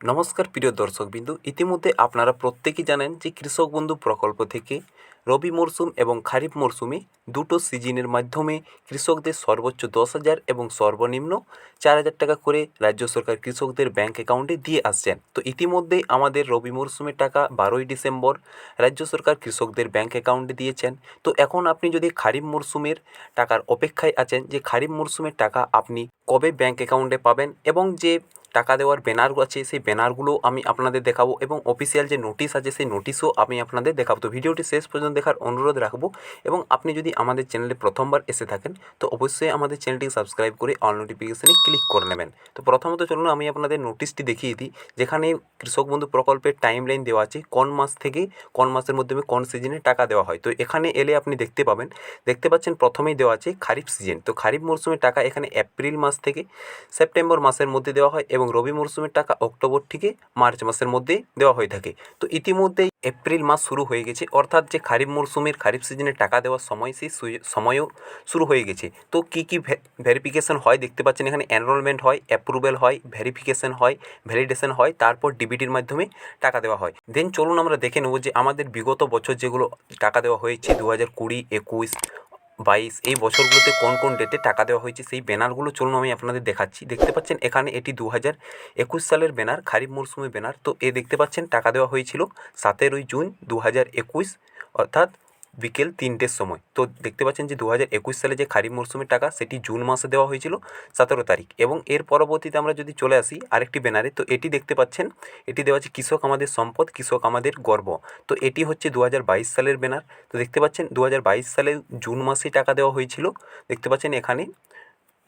নমস্কার প্রিয় দর্শকবিন্দু। ইতিমধ্যে আপনারা প্রত্যেকেই জানেন যে কৃষক বন্ধু প্রকল্প থেকে রবি মরশুম এবং খারিফ মরশুমে দুটো সিজনের মাধ্যমে কৃষকদের সর্বোচ্চ দশ হাজার এবং সর্বনিম্ন চার হাজার টাকা করে রাজ্য সরকার কৃষকদের ব্যাঙ্ক অ্যাকাউন্টে দিয়ে আসছেন। তো ইতিমধ্যেই আমাদের রবি মরশুমের টাকা বারোই ডিসেম্বর রাজ্য সরকার কৃষকদের ব্যাঙ্ক অ্যাকাউন্টে দিয়েছেন। তো এখন আপনি যদি খারিফ মরশুমের টাকার অপেক্ষায় আছেন যে খারিফ মরশুমের টাকা আপনি কবে ব্যাঙ্ক অ্যাকাউন্টে পাবেন এবং যে টাকা দেওয়ার ব্যানার আছে, সেই ব্যানারগুলো আমি আপনাদের দেখাবো এবং অফিসিয়াল যে নোটিশ আছে, সেই নোটিশও আমি আপনাদের দেখাবো। তো ভিডিওটি শেষ পর্যন্ত দেখার অনুরোধ রাখব এবং আপনি যদি আমাদের চ্যানেলে প্রথমবার এসে থাকেন, তো অবশ্যই আমাদের চ্যানেলটিকে সাবস্ক্রাইব করে অল নোটিফিকেশানে ক্লিক করে নেবেন। তো প্রথমত চলুন আমি আপনাদের নোটিশটি দেখিয়ে দিই, যেখানে কৃষক বন্ধু প্রকল্পের টাইম লাইন দেওয়া আছে, কোন মাস থেকে কোন মাসের মাধ্যমে কোন সিজনে টাকা দেওয়া হয়। তো এখানে এলে আপনি দেখতে পাবেন, দেখতে পাচ্ছেন প্রথমেই দেওয়া আছে খারিফ সিজন তো খারিফ মরশুমের টাকা এখানে এপ্রিল মাস থেকে সেপ্টেম্বর মাসের মধ্যে দেওয়া হয় এবং রবি মরশুমের টাকা অক্টোবর থেকে মার্চ মাসের মধ্যে দেওয়া হয়ে থাকে। তো ইতিমধ্যেই এপ্রিল মাস শুরু হয়ে গেছে। অর্থাৎ যে খারিফ মরশুমের খারিফ সিজনে টাকা দেওয়ার সময় সেই সময়ও শুরু হয়ে গেছে। তো কী কী ভেরিফিকেশন হয় দেখতে পাচ্ছেন এখানে এনরোলমেন্ট হয় অ্যাপ্রুভেল হয় ভেরিফিকেশন হয় ভ্যালিডেশন হয়, তারপর ডিবিটির মাধ্যমে টাকা দেওয়া হয়। দেন চলুন আমরা দেখে নেব যে আমাদের বিগত বছর যেগুলো টাকা দেওয়া হয়েছে দু হাজার কুড়ি, একুশ বাইশ, এই বছরগুলোতে কোন কোন ডেটে টাকা দেওয়া হয়েছে, সেই ব্যানারগুলো চলুন আমি আপনাদের দেখাচ্ছি। দেখতে পাচ্ছেন, এখানে এটি দু হাজার একুশ সালের ব্যানার, খারিফ মরশুমে ব্যানার। তো এ দেখতে পাচ্ছেন, টাকা দেওয়া হয়েছিল সাতেরোই জুন দু হাজার একুশ, অর্থাৎ বিকেল তিনটের সময়। তো দেখতে পাচ্ছেন যে দু হাজার একুশ সালে যে খারিফ মরশুমের টাকা, সেটি জুন মাসে দেওয়া হয়েছিল সতেরো তারিখ এবং এর পরবর্তীতে আমরা যদি চলে আসি আরেকটি ব্যানারে, তো এটি দেখতে পাচ্ছেন, এটি দেওয়া আছে কৃষক আমাদের সম্পদ, কৃষক আমাদের গর্ব। তো এটি হচ্ছে দু হাজার বাইশ সালের ব্যানার। তো দেখতে পাচ্ছেন দু হাজার বাইশ সালে জুন মাসেই টাকা দেওয়া হয়েছিল। দেখতে পাচ্ছেন এখানে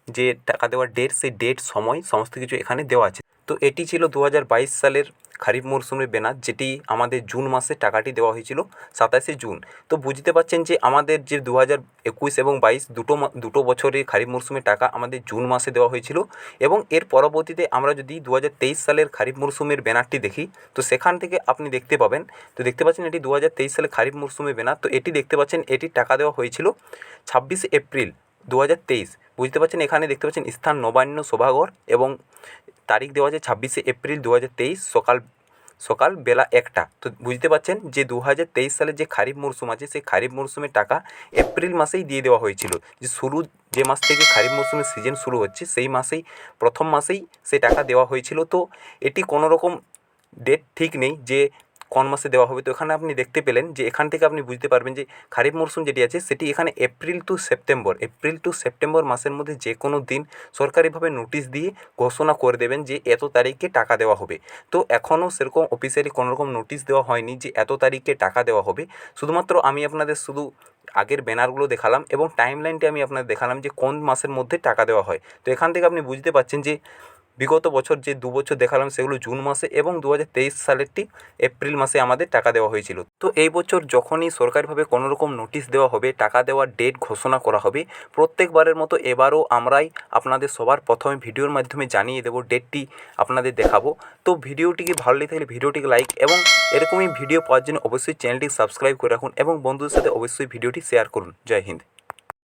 যে টাকা দেওয়ার ডেট সেই ডেট সময়, সমস্ত কিছু এখানে দেওয়া আছে। তো এটি ছিল দু হাজার বাইশ সালের খারিফ মরশুমের ব্যানার যেটি আমাদের জুন মাসে টাকাটি দেওয়া হয়েছিল সাতাশে জুন। তো বুঝতে পারছেন যে আমাদের যে দু হাজার একুশ এবং বাইশ দুটো দুটো বছরের খারিফ মরশুমের টাকা আমাদের জুন মাসে দেওয়া হয়েছিল এবং এর পরবর্তীতে আমরা যদি দু হাজার তেইশ সালের খারিফ মরশুমের ব্যানারটি দেখি, তো সেখান থেকে আপনি দেখতে পাবেন, তো দেখতে পাচ্ছেন এটি দু সালের খারিফ মরশুমের ব্যানার তো এটি দেখতে পাচ্ছেন এটি টাকা দেওয়া হয়েছিল ছাব্বিশে এপ্রিল দু হাজার তেইশ। বুঝতে পারছেন এখানে দেখতে পাচ্ছেন স্থান নবান্ন সভাঘর এবং তারিখ দেওয়া আছে ছাব্বিশে এপ্রিল দু হাজার তেইশ, সকাল সকাল বেলা একটা। তো বুঝতে পারছেন যে দু হাজার তেইশ সালে যে খারিফ মরশুম আছে, সেই খারিফ মরশুমের টাকা এপ্রিল মাসেই দিয়ে দেওয়া হয়েছিল। যে শুরু, যে মাস থেকে খারিফ মরশুমের সিজন শুরু হচ্ছে, সেই মাসেই, প্রথম মাসেই সেই টাকা দেওয়া হয়েছিল। তো এটি কোনো রকম ডেট ঠিক নেই যে কোন মাসে দেওয়া হবে, তো এখানে আপনি দেখতে পেলেন যে এখান থেকে আপনি বুঝতে পারবেন যে খারিফ মরশুম যেটি আছে, সেটি এখানে April to September April to September মাসের মধ্যে যে কোনো দিন সরকারিভাবে নোটিশ দিয়ে ঘোষণা করে দেবেন যে এত তারিখে টাকা দেওয়া হবে। তো এখনও সেরকম অফিসিয়ালি কোনোরকম নোটিশ দেওয়া হয়নি যে এত তারিখে টাকা দেওয়া হবে। শুধুমাত্র আমি আপনাদের শুধু আগের ব্যানারগুলো দেখালাম এবং টাইম লাইনটি আমি আপনাদের দেখালাম যে কোন মাসের মধ্যে টাকা দেওয়া হয়। তো এখান থেকে আপনি বুঝতে পারছেন যে বিগত বছর যে দু বছর দেখালাম সেগুলো জুন মাসে এবং দু হাজার তেইশ সালেরটি এপ্রিল মাসে আমাদের টাকা দেওয়া হয়েছিল। তো এই বছর যখনই সরকারিভাবে কোনো রকম নোটিশ দেওয়া হবে, টাকা দেওয়ার ডেট ঘোষণা করা হবে, প্রত্যেকবারের মতো এবারও আমরাই আপনাদের সবার প্রথমে ভিডিওর মাধ্যমে জানিয়ে দেবো ডেটটি আপনাদের দেখাবো। তো ভিডিওটিকে ভালো লেগে থাকলে ভিডিওটিকে লাইক এবং এরকমই ভিডিও পাওয়ার জন্য অবশ্যই চ্যানেলটি সাবস্ক্রাইব করে রাখুন এবং বন্ধুদের সাথে অবশ্যই ভিডিওটি শেয়ার করুন। জয় হিন্দ।